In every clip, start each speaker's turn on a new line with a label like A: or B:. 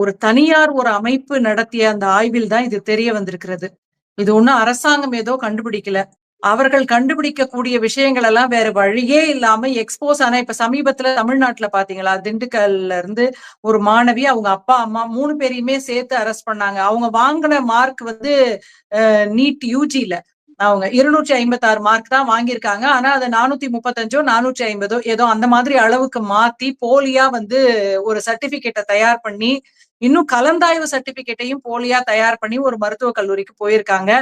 A: ஒரு தனியார் ஒரு அமைப்பு நடத்திய அந்த ஆய்வில் தான் இது தெரிய வந்திருக்கிறது. இது ஒண்ணும் அரசாங்கம் ஏதோ கண்டுபிடிக்கல. அவர்கள் கண்டுபிடிக்கக்கூடிய விஷயங்கள் எல்லாம் வேற வழியே இல்லாம எக்ஸ்போஸ் ஆனா இப்ப சமீபத்துல தமிழ்நாட்டுல பாத்தீங்களா? திண்டுக்கல்ல இருந்து ஒரு மாணவி அவங்க அப்பா அம்மா மூணு பேரையுமே சேர்த்து அரெஸ்ட் பண்ணாங்க. அவங்க வாங்கின மார்க் வந்து நீட் யூஜில அவங்க இருநூற்றி ஐம்பத்தி ஆறு மார்க் தான் வாங்கியிருக்காங்க. ஆனா அதை நானூத்தி முப்பத்தஞ்சோ நானூற்றி ஐம்பதோ ஏதோ அந்த மாதிரி அளவுக்கு மாத்தி போலியா வந்து ஒரு சர்டிபிகேட்டை தயார் பண்ணி இன்னும் கலந்தாய்வு சர்டிபிகேட்டையும் போலியா தயார் பண்ணி ஒரு மருத்துவக் கல்லூரிக்கு போயிருக்காங்க.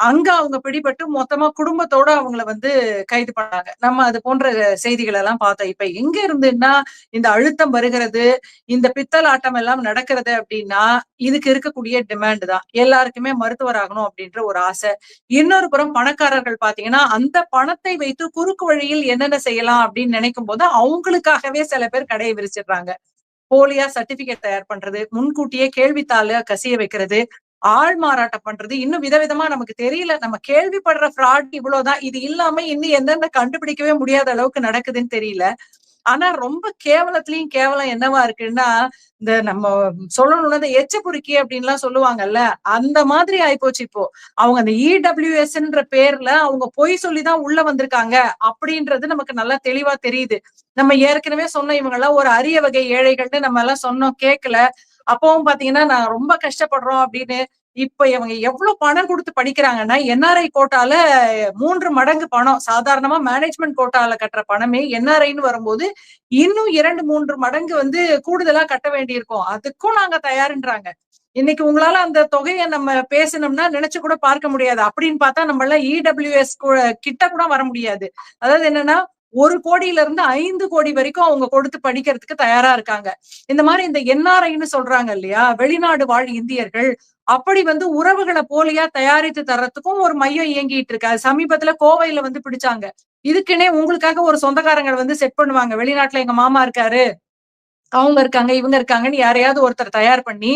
A: அங்க அவங்க பிடிபட்டு மொத்தமா குடும்பத்தோட அவங்கள வந்து கைது பண்ணாங்க. நம்ம அது போன்ற செய்திகள் எல்லாம் பார்த்தோம். இப்ப எங்க இருந்துன்னா இந்த அழுத்தம் வருகிறது இந்த பித்தல் ஆட்டம் எல்லாம் நடக்கிறது அப்படின்னா இதுக்கு இருக்கக்கூடிய டிமாண்ட் தான். எல்லாருக்குமே மருத்துவர் ஆகணும் அப்படின்ற ஒரு ஆசை. இன்னொரு புறம் பணக்காரர்கள் பாத்தீங்கன்னா அந்த பணத்தை வைத்து குறுக்கு வழியில் என்னென்ன செய்யலாம் அப்படின்னு நினைக்கும் போது அவங்களுக்காகவே சில பேர் கடையை விரிச்சிடுறாங்க. போலியா சர்டிபிகேட் தயார் பண்றது முன்கூட்டியே கேள்வித்தாள கசிய வைக்கிறது ஆள் மாறாட்டம் பண்றது இன்னும் விதவிதமா நமக்கு தெரியல. நம்ம கேள்விப்படுற ஃப்ராட் இவ்வளவுதான். இது இல்லாம இன்னும் எந்தெந்த கண்டுபிடிக்கவே முடியாத அளவுக்கு நடக்குதுன்னு தெரியல. ஆனா ரொம்ப கேவலத்திலயும் கேவலம் என்னவா இருக்குன்னா இந்த நம்ம சொல்லணும்னா இந்த எச்ச பொறுக்கி அப்படின்லாம் சொல்லுவாங்கல்ல அந்த மாதிரி ஆயிப்போச்சு இப்போ. அவங்க அந்த இடபிள்யூஎஸ்ன்ற பேர்ல அவங்க பொய் சொல்லிதான் உள்ள வந்திருக்காங்க அப்படின்றது நமக்கு நல்லா தெளிவா தெரியுது. நம்ம ஏற்கனவே சொன்ன இவங்க எல்லாம் ஒரு அரிய வகை ஏழைகள்னு நம்ம எல்லாம் சொன்னோம் கேட்கல அப்பவும் பாத்தீங்கன்னா நான் ரொம்ப கஷ்டப்படுறோம் அப்படின்னு இப்ப இவங்க எவ்வளவு பணம் கொடுத்து படிக்கிறாங்கன்னா என்ஆர்ஐ கோட்டால மூன்று மடங்கு பணம் சாதாரணமா மேனேஜ்மெண்ட் கோட்டால கட்டுற பணமே என்ஆர்ஐன்னு வரும்போது இன்னும் இரண்டு மூன்று மடங்கு வந்து கூடுதலா கட்ட வேண்டியிருக்கும். அதுக்கும் நாங்க தயாருன்றாங்க. இன்னைக்கு உங்களால அந்த தொகையை நம்ம பேசணும்னா நினைச்சு கூட பார்க்க முடியாது. அப்படின்னு பார்த்தா நம்ம எல்லாம் இடபிள்யூஎஸ் கிட்ட கூட வர முடியாது. அதாவது என்னன்னா ஒரு கோடியில இருந்து ஐந்து கோடி வரைக்கும் அவங்க கொடுத்து படிக்கிறதுக்கு தயாரா இருக்காங்க. இந்த மாதிரி இந்த என்ஆர்ஐன்னு சொல்றாங்க இல்லையா? வெளிநாடு வாழ் இந்தியர்கள் அப்படி வந்து உறவுகளை போலியா தயாரித்து தர்றதுக்கும் ஒரு மையம் இயங்கிட்டு இருக்கு. அது சமீபத்துல கோவையில வந்து பிடிச்சாங்க. இதுக்குன்னே உங்களுக்காக ஒரு சொந்தக்காரங்க வந்து செட் பண்ணுவாங்க. வெளிநாட்டுல எங்க மாமா இருக்காரு. அவங்க இருக்காங்க இவங்க இருக்காங்கன்னு யாரையாவது ஒருத்தர் தயார் பண்ணி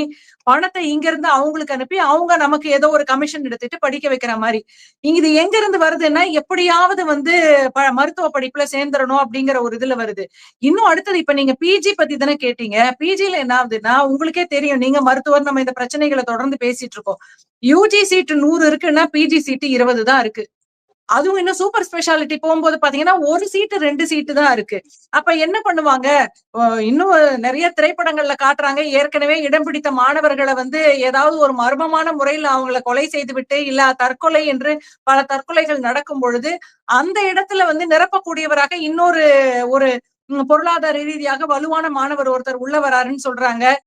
A: பணத்தை இங்க இருந்து அவங்களுக்கு அனுப்பி அவங்க நமக்கு ஏதோ ஒரு கமிஷன் எடுத்துட்டு படிக்க வைக்கிற மாதிரி. இங்க இது எங்க இருந்து வருதுன்னா எப்படியாவது வந்து மருத்துவ படிப்புல சேர்ந்துடணும் அப்படிங்கிற ஒரு இதுல வருது. இன்னும் அடுத்தது இப்ப நீங்க பிஜி பத்தி தானே கேட்டீங்க. பிஜில என்ன ஆகுதுன்னா உங்களுக்கே தெரியும் நீங்க மருத்துவர் நம்ம இந்த பிரச்சனைகளை தொடர்ந்து பேசிட்டு இருக்கோம். யூஜி சீட்டு நூறு இருக்குன்னா பிஜி சீட்டு இருபது தான் இருக்கு. அதுவும் இன்னும் சூப்பர் ஸ்பெஷாலிட்டி போகும்போது பாத்தீங்கன்னா ஒரு சீட்டு ரெண்டு சீட்டு தான் இருக்கு. அப்ப என்ன பண்ணுவாங்க? இன்னும் நிறைய திரைப்படங்கள்ல காட்டுறாங்க. ஏற்கனவே இடம் பிடித்த மாணவர்களை வந்து ஏதாவது ஒரு மர்மமான முறையில் அவங்கள கொலை செய்து விட்டு இல்ல தற்கொலை என்று பல தற்கொலைகள் நடக்கும் பொழுது அந்த இடத்துல வந்து நிரப்பக்கூடியவராக இன்னொரு ஒரு பொருளாதார ரீதியாக வலுவான மாணவர் ஒருத்தர் உள்ள வராருன்னு சொல்றாங்க.